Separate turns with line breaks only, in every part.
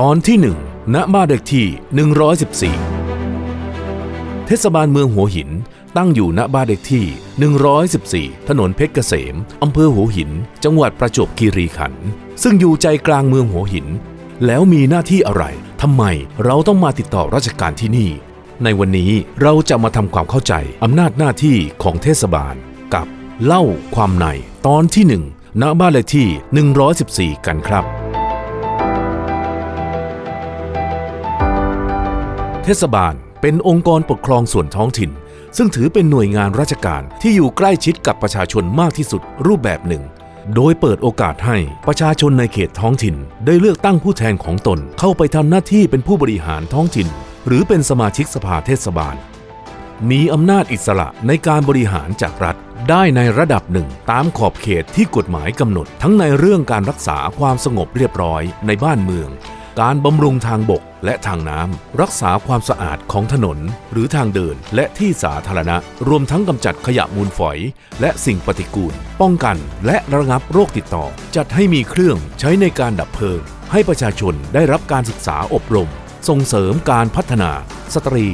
ตอนที่1ณบ้านเลขที่ 114 เทศบาลเมืองหัวหิน ตั้งอยู่ณบ้านเลขที่ 114 ถนนเพชรเกษม อำเภอหัวหิน จังหวัดประจวบคีรีขันธ์ ซึ่งอยู่ใจกลางเมืองหัวหิน แล้วมีหน้าที่อะไรทำไมเราต้องมาติดต่อราชการที่นี่ ในวันนี้เราจะมาทำความเข้าใจอำนาจหน้าที่ของเทศบาล กับเล่าความในตอนที่1ณบ้านเลขที่ 114 กันครับ เทศบาลเป็นองค์กรปกครองส่วนท้องถิ่น ซึ่งถือเป็นหน่วยงานราชการที่อยู่ใกล้ชิดกับประชาชนมากที่สุดรูปแบบหนึ่ง โดยเปิดโอกาสให้ประชาชนในเขตท้องถิ่น ได้เลือกตั้งผู้แทนของตนเข้าไปทำหน้าที่เป็นผู้บริหารท้องถิ่น หรือเป็นสมาชิกสภาเทศบาล มีอำนาจอิสระในการบริหารจากรัฐได้ในระดับหนึ่งตามขอบเขตที่กฎหมายกำหนด ทั้งในเรื่องการรักษาความสงบเรียบร้อยในบ้านเมือง การบำรุงทางบกและทางน้ำ รักษาความสะอาดของถนน หรือทางเดินและที่สาธารณะ รวมทั้งกำจัดขยะมูลฝอย และสิ่งปฏิกูล ป้องกันและระงับโรคติดต่อ จัดให้มีเครื่องใช้ในการดับเพลิง ให้ประชาชนได้รับการศึกษาอบรม ส่งเสริมการพัฒนา สตรี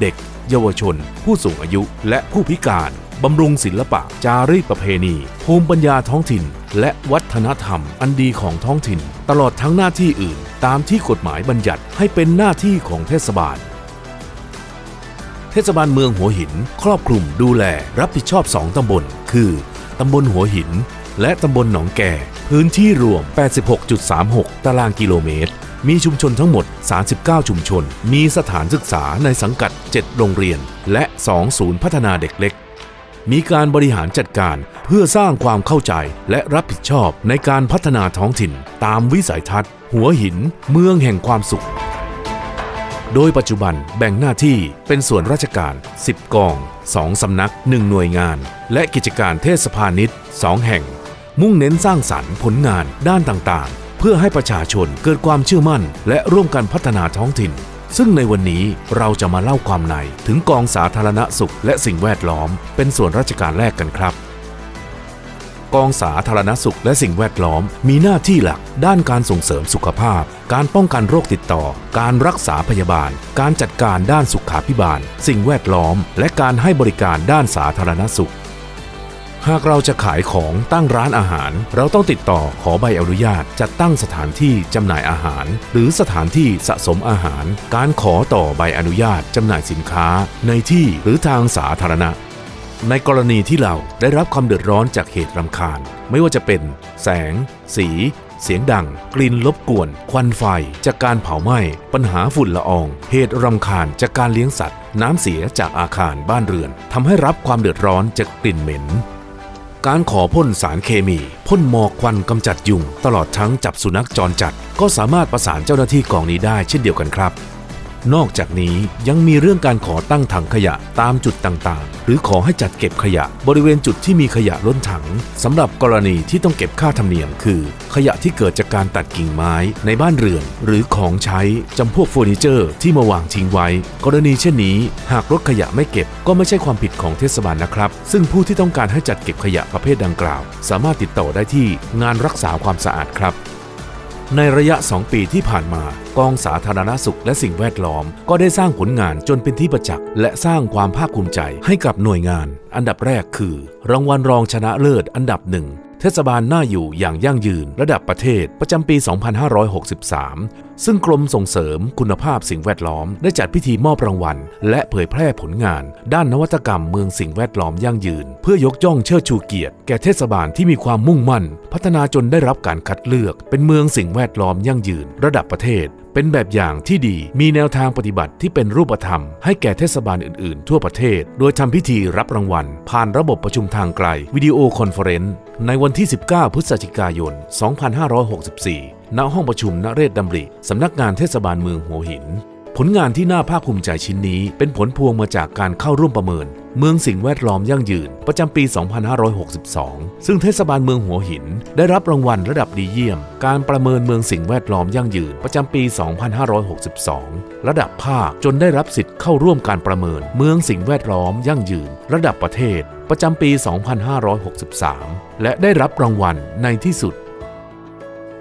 เด็ก เยาวชน ผู้สูงอายุ และผู้พิการ บำรุงศิลปะ จารีตประเพณี ภูมิปัญญาท้องถิ่น และวัฒนธรรมอันดีของท้องถิ่น ตลอดทั้งหน้าที่อื่น ตามที่กฎหมายบัญญัติให้เป็นหน้าที่ของเทศบาล เทศบาลเมืองหัวหิน ครอบคลุมดูแลรับผิดชอบ2ตำบล คือตำบลหัวหิน และตำบลหนองแก่ พื้นที่รวม 86.36 ตารางกิโลเมตรมีชุมชนทั้งหมด 39 ชุมชน มีสถานศึกษาในสังกัด 7 โรงเรียน และ 2 ศูนย์พัฒนาเด็กเล็ก มีการบริหารจัดการเพื่อสร้างความเข้าใจและรับผิดชอบในการพัฒนาท้องถิ่น ตามวิสัยทัศน์ หัวหิน เมืองแห่งความสุข โดยปัจจุบันแบ่งหน้าที่เป็นส่วนราชการ 10 กอง 2 สำนัก 1 หน่วยงาน และกิจการเทศพาณิชย์ 2 แห่ง มุ่งเน้นสร้างสรรค์ผลงานด้านต่างๆ เพื่อให้ประชาชนเกิดความเชื่อมั่น และร่วมกันพัฒนาท้องถิ่น ซึ่งในวันนี้เราจะมาเล่าความในถึงกองสาธารณสุขและสิ่งแวดล้อม เป็นส่วนราชการแรกกันครับ กองสาธารณสุขและสิ่งแวดล้อม มีหน้าที่หลักด้านการส่งเสริมสุขภาพ การป้องกันโรคติดต่อ การรักษาพยาบาล การจัดการด้านสุขาพิบาล สิ่งแวดล้อม และการให้บริการด้านสาธารณสุข หากเราจะขายของตั้งร้านอาหาร เราต้องติดต่อขอใบอนุญาตจัดตั้งสถานที่จำหน่ายอาหาร หรือสถานที่สะสมอาหาร การขอต่อใบอนุญาตจำหน่ายสินค้า ในที่หรือทางสาธารณะ ในกรณีที่เราได้รับความเดือดร้อนจากเหตุรำคาญ ไม่ว่าจะเป็น แสง สี เสียงดัง กลิ่นรบกวน ควันไฟ จากการเผาไหม้ ปัญหาฝุ่นละออง เหตุรำคาญจากการเลี้ยงสัตว์ น้ำเสียจากอาคารบ้านเรือนทำให้รับความเดือดร้อนจากกลิ่นเหม็น การขอพ่นสารเคมี พ่นหมอกควันกำจัดยุง ตลอดทั้งจับสุนัขจรจัด ก็สามารถประสานเจ้าหน้าที่กองนี้ได้เช่นเดียวกันครับ นอกจากนี้ยังมีเรื่องการขอตั้งถังขยะตามจุดต่างๆ หรือขอให้จัดเก็บขยะ บริเวณจุดที่มีขยะล้นถังสำหรับกรณีที่ต้องเก็บค่าธรรมเนียมคือ ขยะที่เกิดจากการตัดกิ่งไม้ในบ้านเรือน หรือของใช้จำพวกเฟอร์นิเจอร์ที่มาวางทิ้งไว้ กรณีเช่นนี้ หากรถขยะไม่เก็บก็ไม่ใช่ความผิดของเทศบาลนะครับ ซึ่งผู้ที่ต้องการให้จัดเก็บขยะประเภทดังกล่าว สามารถติดต่อได้ที่งานรักษาความสะอาดครับ ในระยะ 2 ปีที่ผ่านมากองสาธารณสุขและสิ่งแวดล้อม ก็ได้สร้างผลงานจนเป็นที่ประจักษ์และสร้างความภาคภูมิใจให้กับหน่วยงาน อันดับแรกคือ รางวัลรองชนะเลิศอันดับหนึ่ง เทศบาลน่าอยู่อย่างยั่งยืนระดับประเทศประจำปี 2563 ซึ่งกรมส่งเสริมคุณภาพสิ่งแวดล้อม ได้จัดพิธีมอบรางวัล และเผยแพร่ผลงาน ด้านนวัตกรรมเมืองสิ่งแวดล้อมยั่งยืน เพื่อยกย่องเชิดชูเกียรติ แก่เทศบาลที่มีความมุ่งมั่น พัฒนาจนได้รับการคัดเลือก เป็นเมืองสิ่งแวดล้อมยั่งยืน ระดับประเทศเป็นแบบอย่างที่ดีมีแนวทางปฏิบัติที่เป็นรูปธรรม ให้แก่เทศบาลอื่นๆ ทั่วประเทศ โดยทำพิธีรับรางวัล ผ่านระบบประชุมทางไกล วิดีโอคอนเฟอเรนซ์ในวันที่ 19 พฤศจิกายน 2564 ณ ห้องประชุมนเรศดำริ สำนักงานเทศบาลเมืองหัวหิน ผลงานที่น่าภาคภูมิใจชิ้นนี้ เป็นผลพวงมาจากการเข้าร่วมประเมิน เมืองสิ่งแวดล้อมยั่งยืน ประจำปี 2562 ซึ่งเทศบาลเมืองหัวหิน ได้รับรางวัลระดับดีเยี่ยม การประเมินเมืองสิ่งแวดล้อมยั่งยืน ประจำปี 2562 ระดับภาคจนได้รับสิทธิ์เข้าร่วมการประเมิน เมืองสิ่งแวดล้อมยั่งยืน ระดับประเทศ ประจำปี 2563 และได้รับรางวัลในที่สุด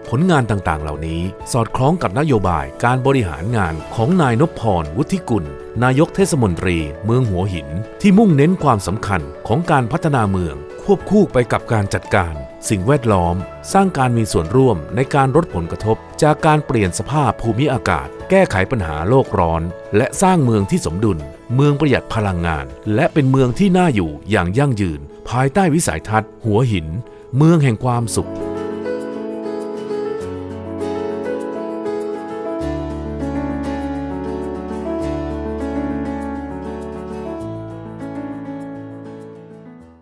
ผลงานต่างๆ เหล่านี้สอดคล้องกับนโยบายการบริหารงานของนายนพพรวุฒิกุล นายกเทศมนตรี เมืองหัวหิน ที่มุ่งเน้นความสำคัญของการพัฒนาเมือง ควบคู่ไปกับการจัดการ สิ่งแวดล้อม สร้างการมีส่วนร่วมในการลดผลกระทบ จากการเปลี่ยนสภาพภูมิอากาศ แก้ไขปัญหาโลกร้อน และสร้างเมืองที่สมดุล เมืองประหยัดพลังงาน และเป็นเมืองที่น่าอยู่อย่างยั่งยืน ภายใต้วิสัยทัศน์ หัวหิน เมืองแห่งความสุข